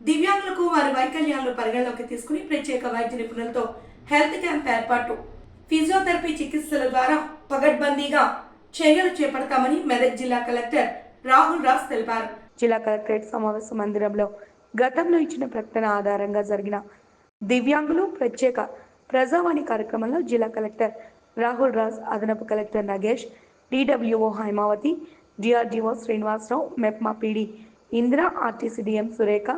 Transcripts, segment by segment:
దివ్యాంగులకు వారి వైకల్యాలను పరిగణలోకి తీసుకుని ప్రత్యేక వైద్య నిపుణులతో హెల్త్ క్యాంప్ ఏర్పాటు. ఫిజియోథెరపీ చికిత్సల ద్వారా పగడ్బందీగా చర్యలు చేపడతామని మెదక్ జిల్లా కలెక్టర్ రాహుల్ రాజ్ తెలిపారు. జిల్లా కలెక్టరేట్ సమావేశ మందిరంలో గతంలో ఇచ్చిన ప్రకటన ఆధారంగా జరిగిన దివ్యాంగులు ప్రత్యేక ప్రజావాణి కార్యక్రమంలో జిల్లా కలెక్టర్ రాహుల్ రాజ్ అదనపు collector Nagesh DWO Haimavathi DRDO Srinivasarao MEPMA PD Indira RTC DM Surekha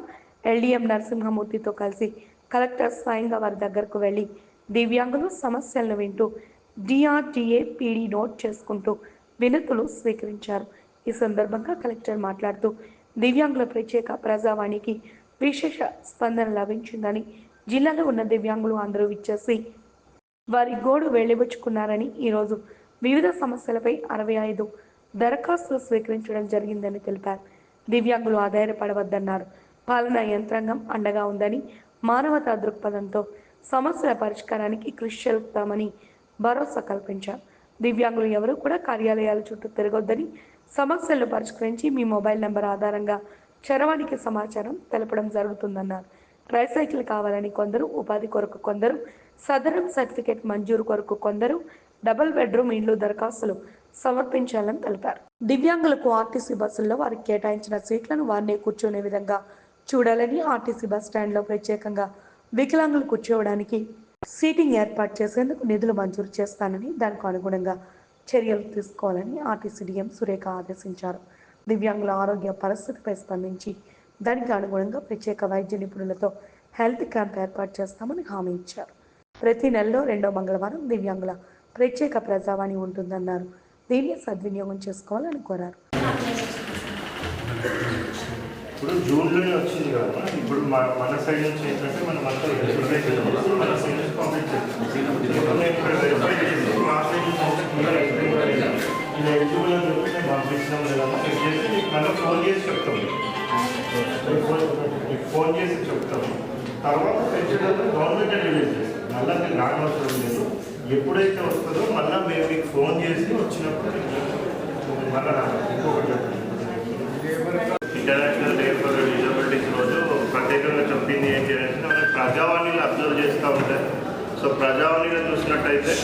LDM నరసింహమూర్తితో కలిసి కలెక్టర్ స్వయంగా వారి దగ్గరకు వెళ్ళి దివ్యాంగులు సమస్యలను వింటూ డిఆర్టీఏ పీడీ నోట్ చేసుకుంటూ వినతులు స్వీకరించారు. ఈ సందర్భంగా కలెక్టర్ మాట్లాడుతూ దివ్యాంగుల ప్రత్యేక ప్రజావాణికి విశేష స్పందన లభించిందని జిల్లాలో ఉన్న దివ్యాంగులు అందరూ విచ్చేసి వారి గోడు వెళ్ళిపుచ్చుకున్నారని ఈరోజు వివిధ సమస్యలపై అరవై ఐదు దరఖాస్తులు స్వీకరించడం జరిగిందని తెలిపారు. దివ్యాంగులు ఆధారపడవద్దన్నారు పాలనా యంత్రాంగం అండగా ఉందని మానవతా దృక్పథంతో సమస్యల పరిష్కారానికి కృషి చేస్తామని భరోసా కల్పించారు. దివ్యాంగులు ఎవరూ కూడా కార్యాలయాల చుట్టూ తిరగొద్దని సమస్యలను పరిష్కరించి మీ మొబైల్ నెంబర్ ఆధారంగా చరవాణికి సమాచారం తెలపడం జరుగుతుందన్నారు. ట్రైసైకిల్ కావాలని కొందరు ఉపాధి కొరకు కొందరు సదరం సర్టిఫికేట్ మంజూరు కొరకు కొందరు డబుల్ బెడ్రూమ్ ఇండ్లు దరఖాస్తులు సమర్పించాలని తెలిపారు. దివ్యాంగులకు ఆర్టీసీ బస్సుల్లో వారికి కేటాయించిన సీట్లను వారినే కూర్చునే విధంగా చూడాలని ఆర్టీసీ బస్ స్టాండ్లో ప్రత్యేకంగా వికలాంగులు కూర్చోవడానికి సీటింగ్ ఏర్పాటు చేసేందుకు నిధులు మంజూరు చేస్తానని దానికి అనుగుణంగా చర్యలు తీసుకోవాలని ఆర్టీసీ డిఎం సురేఖ ఆదేశించారు. దివ్యాంగుల ఆరోగ్య పరిస్థితిపై స్పందించి దానికి అనుగుణంగా ప్రత్యేక వైద్య నిపుణులతో హెల్త్ క్యాంప్ ఏర్పాటు చేస్తామని హామీ ఇచ్చారు. ప్రతి నెలలో రెండో మంగళవారం దివ్యాంగుల ప్రత్యేక ప్రజావాణి ఉంటుందన్నారు. దీన్ని సద్వినియోగం చేసుకోవాలని కోరారు. ఇప్పుడు జూన్లోనే వచ్చింది కదా ఇప్పుడు మన మన సైడ్ నుంచి ఏంటంటే మనం అంతా వెరిఫై చేయాలి. మన సైడ్ నుంచి కంప్లీట్ చేస్తాం ఇక్కడ వెరిఫై చేసి మా సైడ్ నుంచి ఇలా ఎలిజిబుల్ అని చెప్పి నేను పంపించినాం లేదా చెక్ చేసి మళ్ళీ ఫోన్ చేసి చెప్తాం. మీకు ఫోన్ చేసి చెప్తాము తర్వాత పెంచేటప్పుడు గవర్నమెంట్ రిలీజ్ చేస్తాం. మళ్ళీ మీరు రానవసరం లేదు. ఎప్పుడైతే వస్తుందో మళ్ళీ మేము మీకు ఫోన్ చేసి వచ్చినప్పుడు మళ్ళీ ఇంకొకటి అబ్జర్వ్ చేస్తూ ఉంటాయి సో ప్రజావాణిలో చూసినట్టయితే